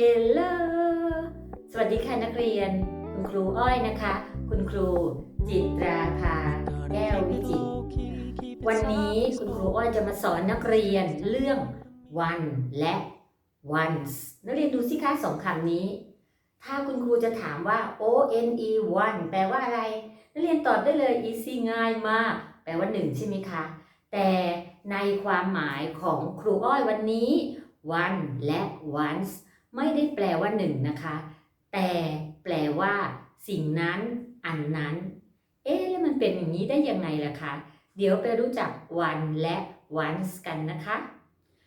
เฮลโลสวัสดีค่ะนักเรียน คุณครูอ้อยนะคะ คุณครูจิตราภาแก้ววิจิตรวันนี้คุณครูอ้อยจะมาสอนนักเรียนเรื่อง one และ once นักเรียนดูสิคะสองคำนี้ ถ้าคุณครูจะถามว่า o n e one แปลว่าอะไร นักเรียนตอบได้เลย easy ง่ายมาก แปลว่าหนึ่งใช่ไหมคะ แต่ในความหมายของครูอ้อยวันนี้ one และ once ไม่ได้แปลว่าหนึ่งนะคะ แต่แปลว่า สิ่งนั้น อันนั้น เอ๊ะแล้วมันเป็นอย่างนี้ได้ยังไงล่ะคะ เดี๋ยวไปรู้จัก one และ once กันนะคะ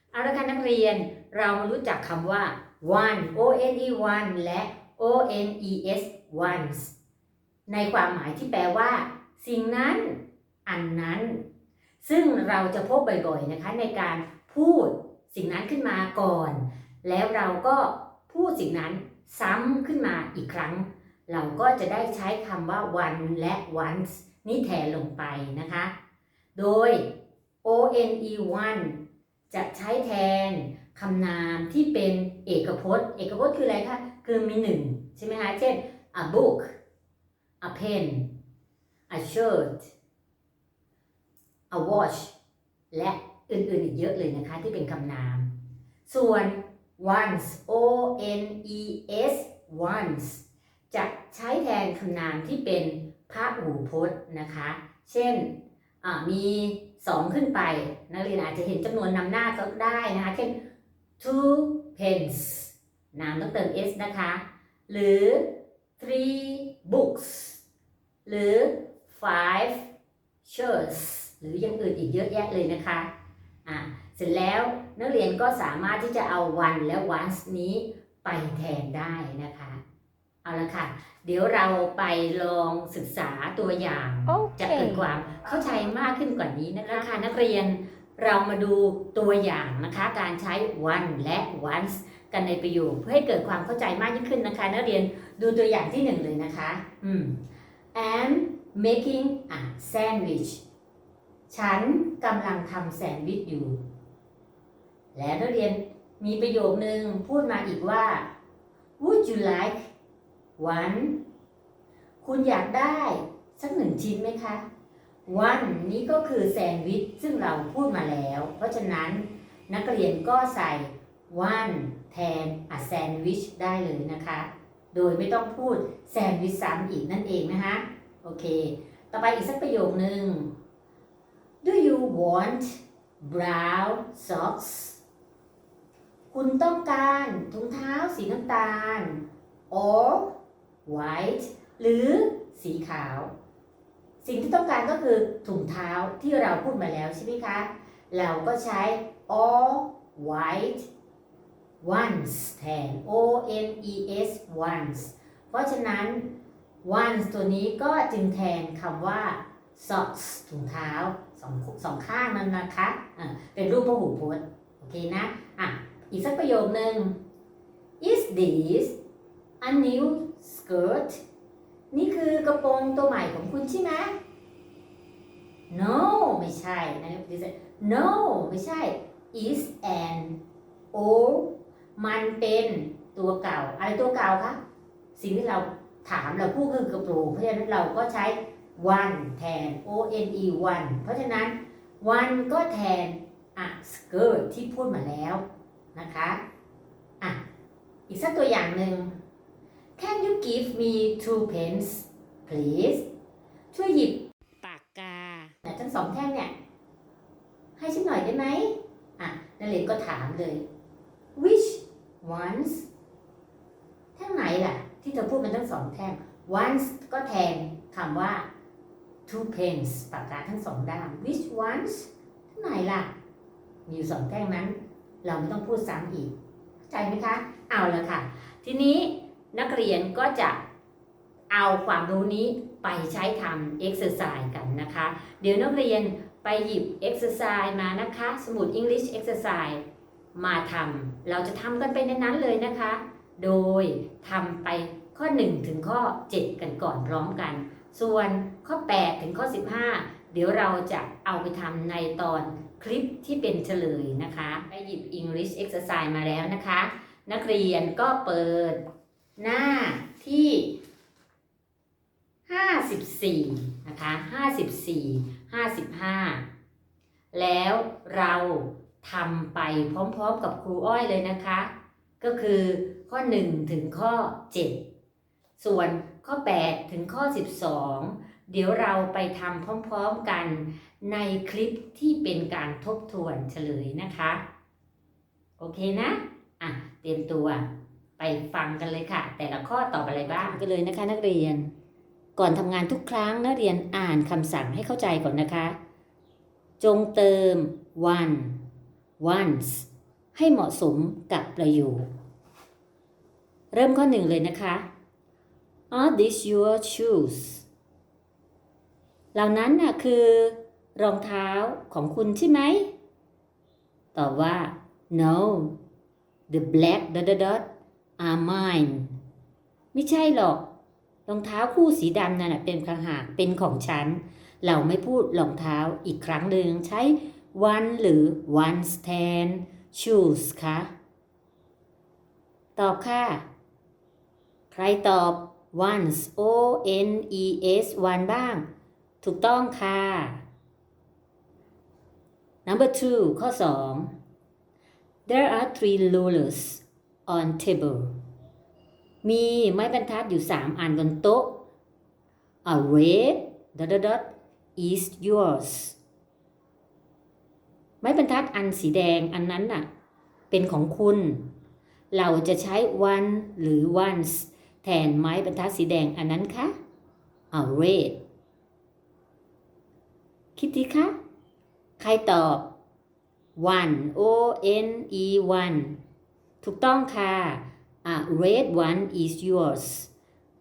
เอาละค่ะนักเรียนเรามารู้จักคำว่า one o n e one และ o n e s once ในความหมายที่แปลว่า สิ่งนั้น อันนั้น ซึ่งเราจะพบบ่อยๆนะคะในการพูดสิ่งนั้นขึ้นมาก่อน แล้วเราก็พูดสิ่งนั้นซ้ำขึ้นมาอีกครั้ง เราก็จะได้ใช้คำว่า one และ once นี้แทนลงไปนะคะ โดย one one จะใช้แทนคำนามที่เป็นเอกพจน์ เอกพจน์คืออะไรคะ คือมีหนึ่งใช่ไหมคะ เช่น a book a pen a shirt a watch และอื่นๆอีกเยอะเลยนะคะที่เป็นคำนาม ส่วน once o n e s once จะใช้แทนคำนามที่เป็นพหูพจน์นะคะ เช่นมีสองขึ้นไป นักเรียนอาจจะเห็นจำนวนนำหน้าก็ได้นะคะ เช่น two pens นามต้องเติม s นะคะ หรือ three books หรือ five shirts หรืออย่างอื่นอีกเยอะแยะเลยนะคะ อ่าเสร็จแล้วนักเรียนก็สามารถที่จะเอา one และ once นี้ไปแทนได้นะคะ เอาละค่ะ เดี๋ยวเราไปลองศึกษาตัวอย่างจะเกิดความเข้าใจมากขึ้นกว่านี้นะคะค่ะนักเรียนเรามาดูตัวอย่างนะคะการใช้ one และ once กันในประโยคเพื่อให้เกิดความเข้าใจมากยิ่งขึ้นนะคะ นักเรียนดูตัวอย่างที่หนึ่งเลยนะคะอืม I'm making a sandwich ฉันกำลังทำแซนด์วิชอยู่ และนักเรียนมีประโยคนึงพูดมาอีกว่า Would you like one คุณอยากได้สักหนึ่งชิ้นไหมคะ one นี้ก็คือแซนด์วิชซึ่งเราพูดมาแล้ว เพราะฉะนั้นนักเรียนก็ใส่ one แทน a sandwich ได้เลยนะคะ โดยไม่ต้องพูดแซนด์วิชซ้ำอีกนั่นเองนะคะ โอเค ต่อไปอีกสักประโยคนึง Do you want brown socks คุณต้องการถุงเท้าสีน้ำตาล or white หรือสีขาว สิ่งที่ต้องการก็คือถุงเท้าที่เราพูดมาแล้วใช่ไหมคะ เราก็ใช้ all white ones แทน o n e s ones เพราะฉะนั้น ones ตัวนี้ก็จึงแทนคำว่า socks ถุงเท้า สองสองข้างนั่นนะคะอะเป็นรูปพหูพจน์โอเคนะอะอีกสักประโยคหนึ่ง is this a new skirt นี่คือกระโปรงตัวใหม่ของคุณใช่ไหม no ไม่ใช่นะ no ไม่ใช่ is an old มันเป็นตัวเก่า อะไรตัวเก่าคะ สิ่งที่เราถามเราพูดคือกระโปรงเพราะฉะนั้นเราก็ใช้ one แทน o n e one เพราะฉะนั้น one ก็แทน a skirt ที่พูดมาแล้วนะคะอะอีกสักตัวอย่างหนึ่ง Can you give me two pens please ช่วยหยิบปากกาเนี่ยทั้งสองแท่งเนี่ย ให้ฉันหน่อยได้ไหมอะนักเรียนก็ถามเลย which ones แท่งไหนล่ะ ที่เธอพูดมันทั้งสองแท่ง ones ก็แทนคำว่า two pens ปากกาทั้งสองด้าน which ones แท่ไหนล่ะ มีอยู่สองแท่งนั้น เราไม่ต้องพูดซ้ำอีก เข้าใจไหมคะ เอาละค่ะ ทีนี้นักเรียนก็จะเอาความรู้นี้ไปใช้ทำ exercise กันนะคะ เดี๋ยวนักเรียนไปหยิบ exercise มานะคะ สมุด English exercise มาทำ เราจะทำกันไปในนั้นเลยนะคะ โดยทำไปข้อ 1 ถึงข้อ 7 กันก่อนพร้อมกัน ส่วนข้อ 8 ถึงข้อ 15 เดี๋ยวเราจะเอาไปทำในตอนคลิปที่เป็นเฉลยนะคะไปหยิบ English exercise มาแล้วนะคะ นักเรียนก็เปิดหน้าที่ 54 นะคะ 54 55 แล้วเราทำไปพร้อมๆกับครูอ้อยเลยนะคะ ก็คือข้อ 1 ถึงข้อ 7 ส่วนข้อ 8 ถึงข้อ 12 เดี๋ยวเราไปทำพร้อมๆกันในคลิปที่เป็นการทบทวนเฉลยนะคะ โอเคนะ อะ เตรียมตัวไปฟังกันเลยค่ะ แต่ละข้อตอบอะไรบ้าง กันเลยนะคะนักเรียน ก่อนทำงานทุกครั้งนักเรียนอ่านคำสั่งให้เข้าใจก่อนนะคะ จงเติม one once ให้เหมาะสมกับประโยค เริ่มข้อหนึ่งเลยนะคะ Are these your shoes เหล่านั้นน่ะคือรองเท้าของคุณใช่ไหม ตอบว่า no the black dot dot dot are mine ไม่ใช่หรอก รองเท้าคู่สีดำนั่นเป็นคางหากเป็นของฉัน เราไม่พูดรองเท้าอีกครั้งหนึ่งใช้ one หรือ one stand shoes คะ ตอบค่ะ ใครตอบ once o n e s one บ้าง ถูกต้องค่ะ number two ข้อ 2 there are three rulers on table มีไม้บรรทัดอยู่ 3 อันบนโต๊ะ a red dot dot dot is yours ไม้บรรทัดอันสีแดงอันนั้นน่ะ เป็นของคุณ เราจะใช้ one หรือ once แทนไม้บรรทัดสีแดงอันนั้นคะ a red คิดดีคะ ใครตอบ one o n e one ถูกต้องค่ะ a red one is yours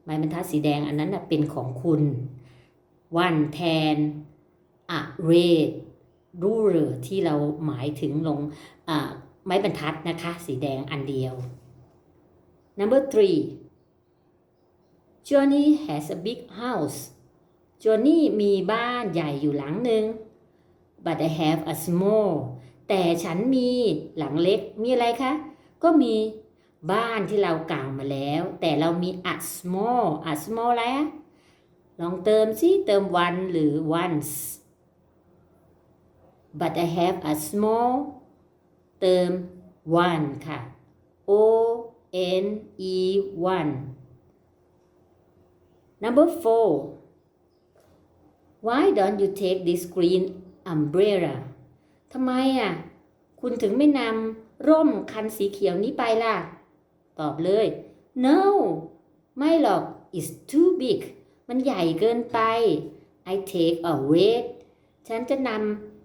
ไม้บรรทัดสีแดงอันนั้นน่ะเป็นของคุณ one แทน a red ruler ที่เราหมายถึงลงอ่าไม้บรรทัดนะคะ สีแดงอันเดียว number three Johnny has a big house Johnny มีบ้านใหญ่อยู่หลังหนึ่ง but I have a small แต่ฉันมีหลังเล็ก มีอะไรคะ ก็มีบ้านที่เรากล่าวมาแล้ว แต่เรามี a small a small อะไรอะลองเติมสิเติม one หรือ once but I have a small เติม one ค่ะ o n e one number four why don't you take this green umbrella ทำไมอะ คุณถึงไม่นำร่มคันสีเขียวนี้ไปล่ะ ตอบเลย no ไม่หรอก it's too big มันใหญ่เกินไป I take a red ฉันจะน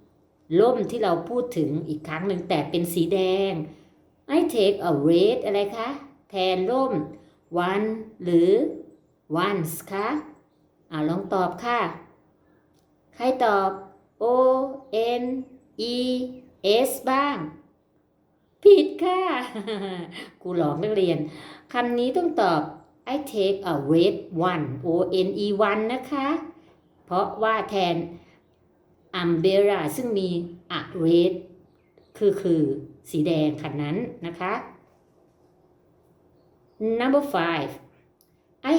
ำร่มที่เราพูดถึงอีกครั้งหนึ่งแต่เป็นสีแดง I take a red อะไรคะ แทนร่ม one หรือ once คะอ่าลองตอบค่ะ ใครตอบ O N E S บ้าง ผิดค่ะ กูหลอกนักเรียนคำนี้ต้องตอบ I take a red one O N E one นะคะ เพราะว่าแทน umbrella ซึ่งมี a red คือคือสีแดงคันนั้นนะคะ number five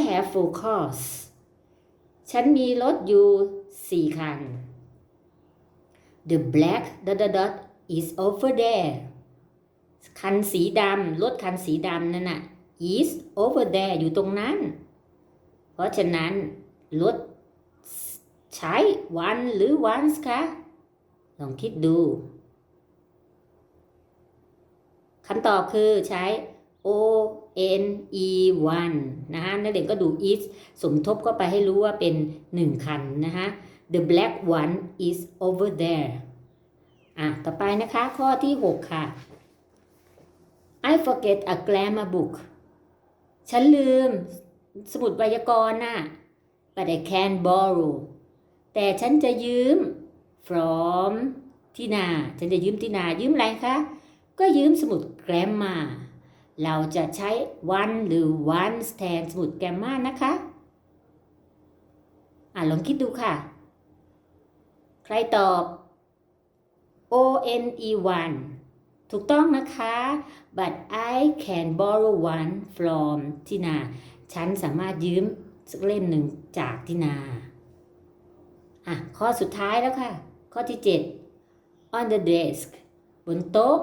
have four cars ฉันมีรถอยู่สี่คัน The black dot dot dot is over there คันสีดำรถคันสีดำนั่นน่ะ is over there อยู่ตรงนั้น เพราะฉะนั้นรถใช้ one หรือ once คะ ลองคิดดูคำตอบคือใช้ o n e one นะคะนักเรียนก็ดู is สมทบเข้าไปให้รู้ว่าเป็นหนึ่งคันนะคะ the black one is over there อะ ต่อไปนะคะ ข้อที่ 6 ค่ะ I forget a grammar book ฉันลืมสมุดไวยากรณ์น่ะ but I can borrow แต่ฉันจะยืม from ที่นา ฉันจะยืมที่นา ยืมอะไรคะ ก็ยืมสมุด grammar เราจะใช้ one หรือ once แทนสมุด grammar นะคะ อะลองคิดดูค่ะ ใครตอบ O N E one ถูกต้องนะคะ but I can borrow one from ทินา ฉันสามารถยืมสักเล่มหนึ่งจากทินา อะ ข้อสุดท้ายแล้วค่ะ ข้อที่ 7 on the desk บนโต๊ะ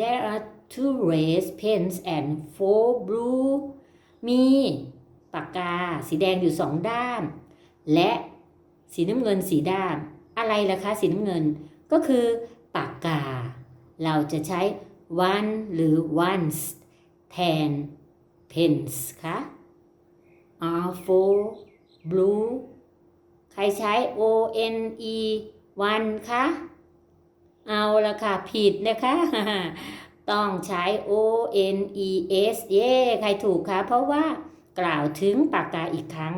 there are two red pens and four blue มีปากกาสีแดงอยู่สองด้าม และสีน้ำเงินสีด้าม อะไรล่ะคะสีน้ำเงินก็คือปากกา เราจะใช้ one หรือ ones แทน pens คะ R for blue ใครใช้ O N E one คะ เอาละค่ะ ผิดนะคะ ต้องใช้ O N E S เย่ใครถูกคะ เพราะว่ากล่าวถึงปากกาอีกครั้ง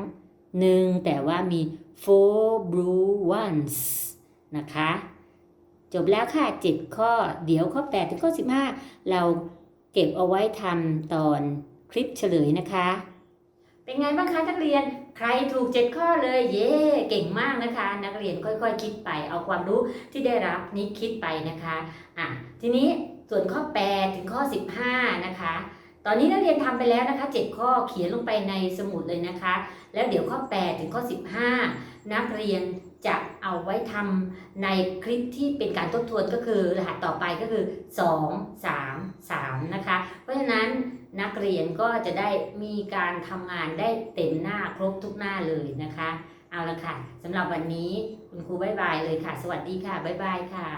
หนึ่งแต่ว่ามี four blue ones นะคะ จบแล้วค่ะ 7 ข้อ เดี๋ยวข้อ 8 ถึงข้อ 15 เราเก็บเอาไว้ทำตอนคลิปเฉลยนะคะ เป็นไงบ้างคะนักเรียนใครถูก 7 ข้อเลย เย้เก่งมากนะคะ นักเรียนค่อยๆคิดไปเอาความรู้ที่ได้รับนี้คิดไปนะคะอะทีนี้ ส่วนข้อ 8 ถึงข้อ 15 นะคะ ตอนนี้นักเรียนทำไปแล้วนะคะ 7 ข้อเขียนลงไปในสมุดเลยนะคะ แล้วเดี๋ยวข้อ 8 ถึงข้อ 15 นักเรียนจะเอาไว้ทำในคลิปที่เป็นการทบทวนก็คือรหัสต่อไปก็คือ 2 3 3 นะคะ เพราะฉะนั้นนักเรียนก็จะได้มีการทำงานได้เต็มหน้าครบทุกหน้าเลยนะคะ เอาละค่ะสำหรับวันนี้คุณครูบายบายเลยค่ะ สวัสดีค่ะบ๊ายบายค่ะ